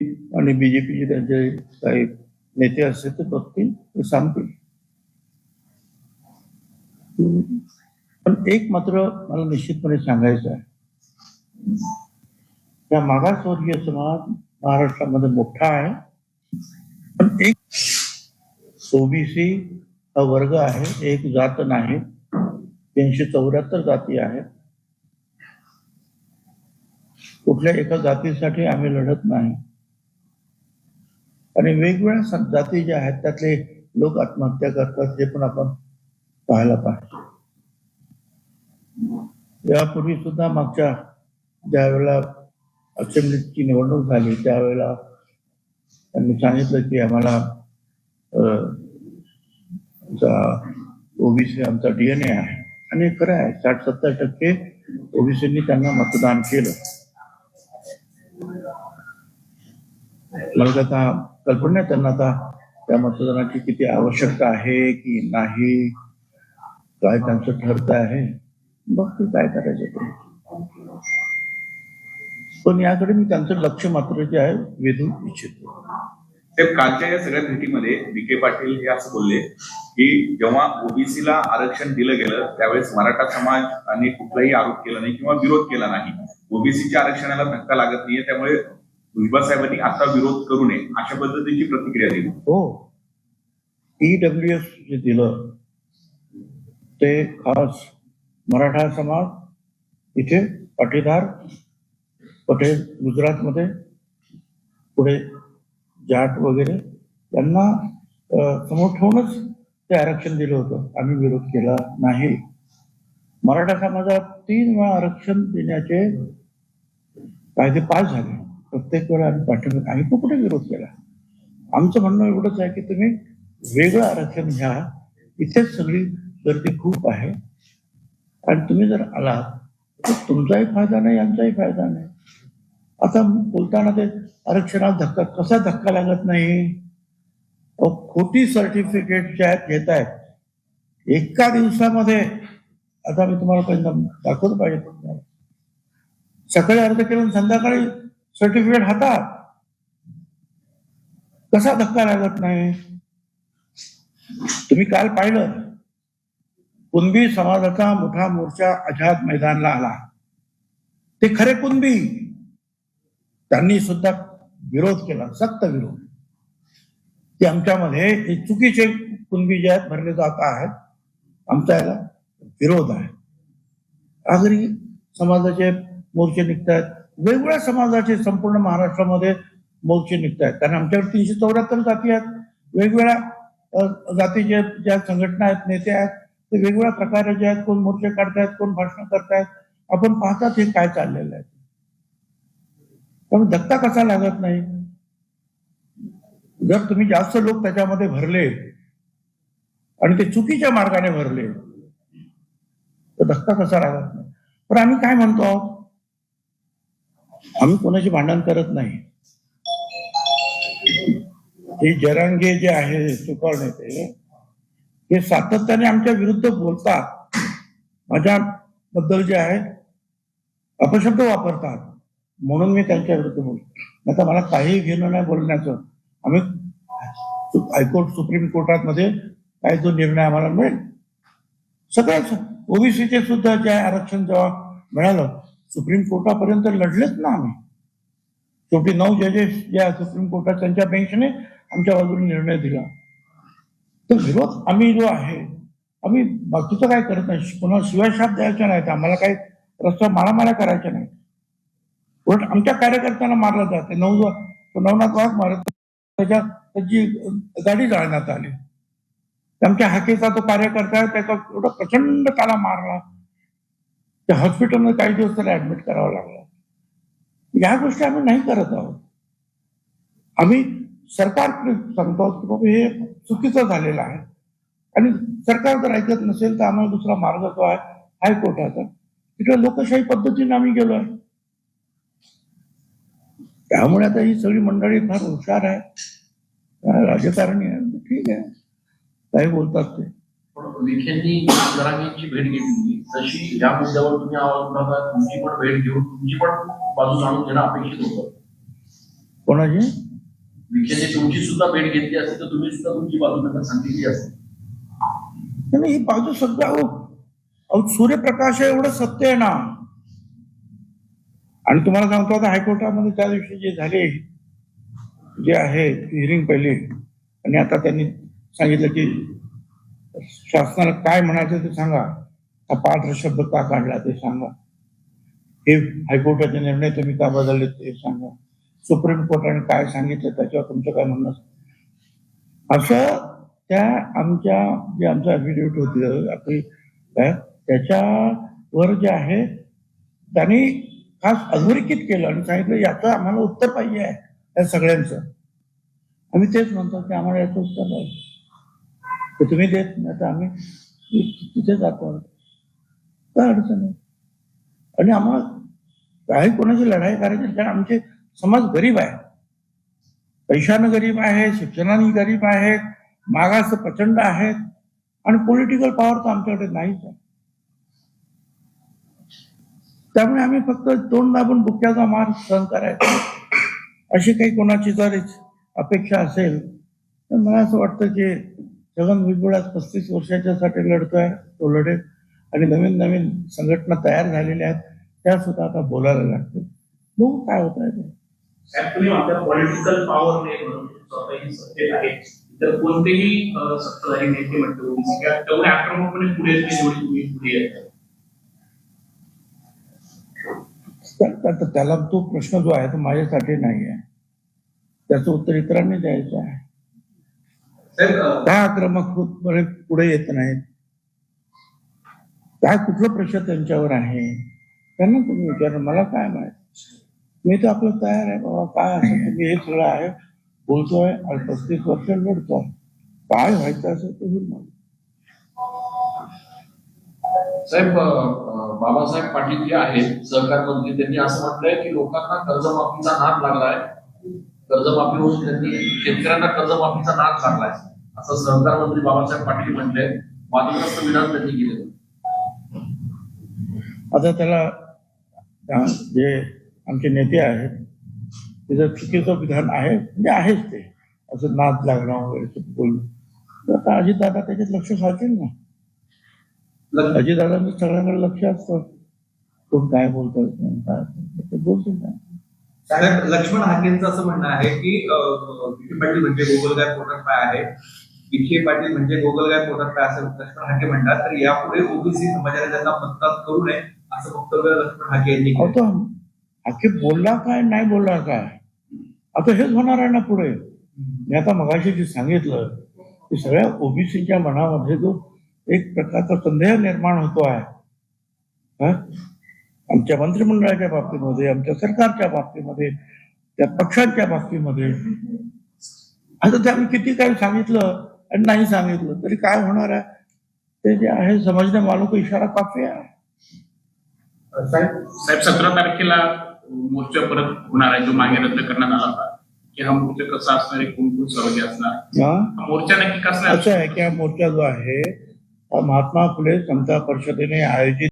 आणि बीजेपीचे त्यांचे काही नेते असतील ते बघतील ते सांगतील पण एक मात्र मला निश्चितपणे सांगायचं आहे. त्या मागासवर्गीय समाज महाराष्ट्रामध्ये मोठा आहे. पण एक ओबीसी हा वर्ग आहे एक जात नाही. तीनशे चौऱ्याहत्तर जाती आहेत. कुठल्या एका जातीसाठी आम्ही लढत नाही. आणि वेगवेगळ्या जाती ज्या आहेत त्यातले लोक आत्महत्या करतात हे पण आपण पाहायला पाहिजे. यापूर्वी सुद्धा मागच्या ज्या वेळेला असेंब्लीची निवडणूक झाली त्यावेळेला त्यांनी सांगितलं की आम्हाला ओबीसी आमचा डीएनए आहे. आणि खरं आहे साठ सत्तर टक्के ओबीसींनी त्यांना मतदान केलं. मला आता कल्पना त्यांना आता त्या मतदानाची किती आवश्यकता आहे की नाही काय त्यांचं ठरत आहे बघ काय करायचं ते. पण याकडे मी त्यांचं लक्ष मात्र जे आहे वेधू इच्छितो. ते कालच्या या सगळ्या भेटीमध्ये विखे पाटील हे असं बोलले की जेव्हा ओबीसीला आरक्षण दिलं गेलं त्यावेळेस मराठा समाज आणि कुठलाही आरोप केला नाही किंवा विरोध केला नाही. ओबीसीच्या आरक्षणाला धक्का लागत नाहीये त्यामुळे भुजबळ साहेबांनी आता विरोध करू नये अशा पद्धतीची प्रतिक्रिया दिली. हो. ईडब्ल्यू एस जे दिलं ते खास मराठा समाज इथे पाटीदार पटेल गुजरातमध्ये पुढे जाट वगैरे यांना समोर ठेवूनच ते आरक्षण दिलं होतं. आम्ही विरोध केला नाही. मराठा समाजात तीन वेळा आरक्षण देण्याचे कायदे पास झाले. प्रत्येक वेळा आम्ही पाठिंबा आम्ही तो कुठे विरोध केला? आमचं म्हणणं एवढंच आहे की तुम्ही वेगळं आरक्षण घ्या. इथेच सगळी गर्दी खूप आहे. आणि तुम्ही जर आलात तर तुमचाही फायदा नाही आमचाही फायदा नाही. आता बोलताना ते आरक्षणात धक्का कसा धक्का लागत नाही? खोटी सर्टिफिकेट ज्या आहेत घेत आहेत. एका दिवसामध्ये आता मी तुम्हाला पहिल्यांदा दाखवलं पाहिजे. सकाळी अर्ज केलं संध्याकाळी सर्टिफिकेट हातात. कसा धक्का लागत नाही? तुम्ही काल पाहिलं. कुणबी समाजाचा मोठा मोर्चा आझाद मैदानला आला. ते खरे कुणबी? त्यांनी सुद्धा विरोध केला सक्त विरोध. की आमच्यामध्ये हे चुकीचे कुणबी जे आहेत भरले जात आहेत. आमचा याला विरोध आहे. आगरी समाजाचे मोर्चे निघत आहेत वेगवेगळ्या समाजाचे संपूर्ण महाराष्ट्रामध्ये मोर्चे निघत आहेत कारण आमच्याकडे तीनशे चौऱ्याहत्तर जाती आहेत. वेगवेगळ्या जातीचे ज्या संघटना आहेत नेते आहेत ते वेगवेगळ्या प्रकारे जे आहेत कोण मोर्चे काढतायत कोण भाषण करतायत आपण पाहतात हे काय चाललेलं आहे. त्यामुळे धक्का कसा लागत नाही? जर तुम्ही जास्त लोक त्याच्यामध्ये भरले आणि ते चुकीच्या मार्गाने भरले तर धक्का कसा लागत नाही? पण आम्ही काय म्हणतो? आहोत आम्ही कोणाशी भांडण करत नाही. हे जरांगे जे आहे सुपर नेते हे सातत्याने आमच्या विरुद्ध बोलतात. माझ्या बद्दल जे आहे अपशब्द वापरतात. म्हणून मी त्यांच्या विरुद्ध बोलतो. आता मला काही घेणं नाही बोलण्याचं. आम्ही हायकोर्ट सुप्रीम कोर्टात मध्ये काय जो निर्णय आम्हाला मिळेल. सगळ्याच. ओबीसीचे सुद्धा जे आहे आरक्षण जेव्हा मिळालं सुप्रीम कोर्टापर्यंत लढलेच ना आम्ही. शेवटी नऊ जजेस जे आहे सुप्रीम कोर्टात त्यांच्या बेंचने आमच्या बाजूने निर्णय दिला. तर विरोध आम्ही जो आहे आम्ही बाकीचं काय करत नाही. कोणाला शिवाय शाप द्यायचा नाही. आम्हाला काही रस्ता मारामाऱ्या करायच्या नाही उलट आमच्या कार्यकर्त्यांना मारलं जाते. नऊ नवनाथ वाघ मारत त्याच्या त्याची गाडी जाळण्यात आली. आमच्या हाकेचा तो कार्यकर्ता आहे त्याचा एवढा प्रचंड त्याला मारला. त्या हॉस्पिटलमध्ये काही दिवस त्याला ऍडमिट करावं लागलं. या गोष्टी आम्ही नाही करत आहोत. आम्ही सरकार सांगतो आहोत की बाबा हे चुकीचं झालेलं आहे. आणि सरकार जर ऐकत नसेल तर आम्हाला दुसरा मार्ग जो आहे हायकोर्टाचा. तिकडे लोकशाही पद्धतीने आम्ही गेलो आहे. त्यामुळे आता ही सगळी मंडळी फार हुशार आहे. राजकारणी आहे. ठीक आहे. काही बोलतात ते. भेट घेतली. तशी या मुद्द्यावर तुम्ही आवाज उठवता तुमची पण भेट घेऊन तुमची पण बाजू जाणून घेणं अपेक्षित होतं. कोणाची? विखेने तुमची सुद्धा भेट घेतली असती तर तुम्ही सुद्धा तुमची बाजू त्यांना सांगितली असते. नाही, ही बाजू सध्या अहो अहो, सूर्यप्रकाश आहे एवढं सत्य आहे ना. आणि तुम्हाला सांगतो आता हायकोर्टामध्ये त्या दिवशी जे झाले जे आहे हिअरिंग पहिली आणि आता त्यांनी सांगितलं की शासनाला काय म्हणायचं ते सांगा. हा पाठ शब्द का काढला ते सांगा. हे हायकोर्टाचे निर्णय तुम्ही का बदलले ते सांगा. सुप्रीम कोर्टाने काय सांगितलं त्याच्यावर तुमचं काय म्हणणं असं त्या आमच्या जे आमचं ॲफिडेविट होती आपली काय, त्याच्यावर जे आहे त्यांनी खास अधोरेखित केलं आणि सांगितलं याचं आम्हाला उत्तर पाहिजे आहे या सगळ्यांचं. आम्ही तेच म्हणतो की आम्हाला याचं उत्तर पाहिजे. तुम्ही देत नाही तर आम्ही तिथे जातो. काय अडचण आहे आणि आम्हाला काही कोणाची लढाई करायची कारण आमचे समाज गरीब आहे. पैशानं गरीब आहे शिक्षणाने गरीब आहेत मागास प्रचंड आहेत आणि पॉलिटिकल पॉवर तर आमच्याकडे नाहीच आहे. त्यामुळे आम्ही फक्त तोंड दाबून बुक्याचा मार सहन करायचा. अशी काही कोणाची जर अपेक्षा असेल तर मला असं वाटतं की छगन भुजबळ आज पस्तीस वर्षाच्यासाठी लढतोय तो लढेल. आणि नवीन नवीन संघटना तयार झालेल्या आहेत त्या सुद्धा आता बोलायला लागतील. बघू काय होत आहे पॉलिटिकल तर कोणतेही सत्ताधारी नेते म्हणतो तेवढे आक्रमकपणे पुढे जेवढे पुढे त्याला तो प्रश्न जो आहे तो माझ्यासाठी नाही आहे. त्याचं उत्तर इतरांनी द्यायचं आहे. काय आक्रमकपणे पुढे येत नाहीत? काय कुठलं प्रश्न त्यांच्यावर आहे? त्यांना तुम्ही विचार मला काय माहीत? मी तर आपलं तयार आहे बाबा काय असं तुम्ही हे सगळं आहे? बोलतोय आणि पस्तीस वर्ष लढतोय. काय व्हायचं असं तुम्ही होईल साहेब बाबासाहेब पाटील जे आहेत सहकार मंत्री त्यांनी असं म्हटलंय की लोकांना कर्जमाफीचा नाद लागलाय. कर्जमाफी होऊन त्यांनी शेतकऱ्यांना कर्जमाफीचा नाद लागलाय. असं सहकार मंत्री बाबासाहेब पाटील म्हटले. वादग्रस्त विधान त्यांनी केलं आता त्याला त्या- जे आमचे नेते आहेत ते जर चुकीचं विधान आहे म्हणजे आहेच ते. असं नाद लागणं वगैरे बोलणं. तर आता अजितदादा त्याच्यात लक्ष घालतील ना. अजितदादांचं सगळ्यांकडे लक्ष असतं. कोण काय बोलतोय कोण काय ते बोलतील ना. साहेब लक्ष्मण हाकेंचं असं म्हणणं आहे की अं, विखे पाटील म्हणजे गोगलगाय पोटात पाय आहे. विखे पाटील म्हणजे गोगलगाय पोटात पाय असं लक्ष्मण हाके म्हणतात. तर यापुढे ओबीसी समाजाने त्यांना मतदान करू नये. असं वक्तव्य लक्ष्मण हाके यांनी बोलला काय नाही बोलला काय? आता हेच होणार आहे ना पुढे. मी आता मगाशी जे सांगितलं की सगळ्या ओबीसीच्या मनामध्ये जो एक प्रकारचा संदेह निर्माण होतो आहे आमच्या मंत्रिमंडळाच्या बाबतीमध्ये आमच्या सरकारच्या बाबतीमध्ये त्या पक्षांच्या बाबतीमध्ये. आता ते आम्ही किती काही सांगितलं आणि नाही सांगितलं तरी काय होणार आहे? ते जे आहे समजण्या मालूम इशारा काफी आहे. साहेब साहेब सतरा तारखेला मोर्चा परत होणार आहे जो मागे रद्द करण्यात आला होता. की हा मोर्चा कसा असणार आहे कोण कोण सहभागी असणार? मोर्चा नक्की कसला असं आहे की हा मोर्चा जो आहे महात्मा फुले समता परिषदेने आयोजित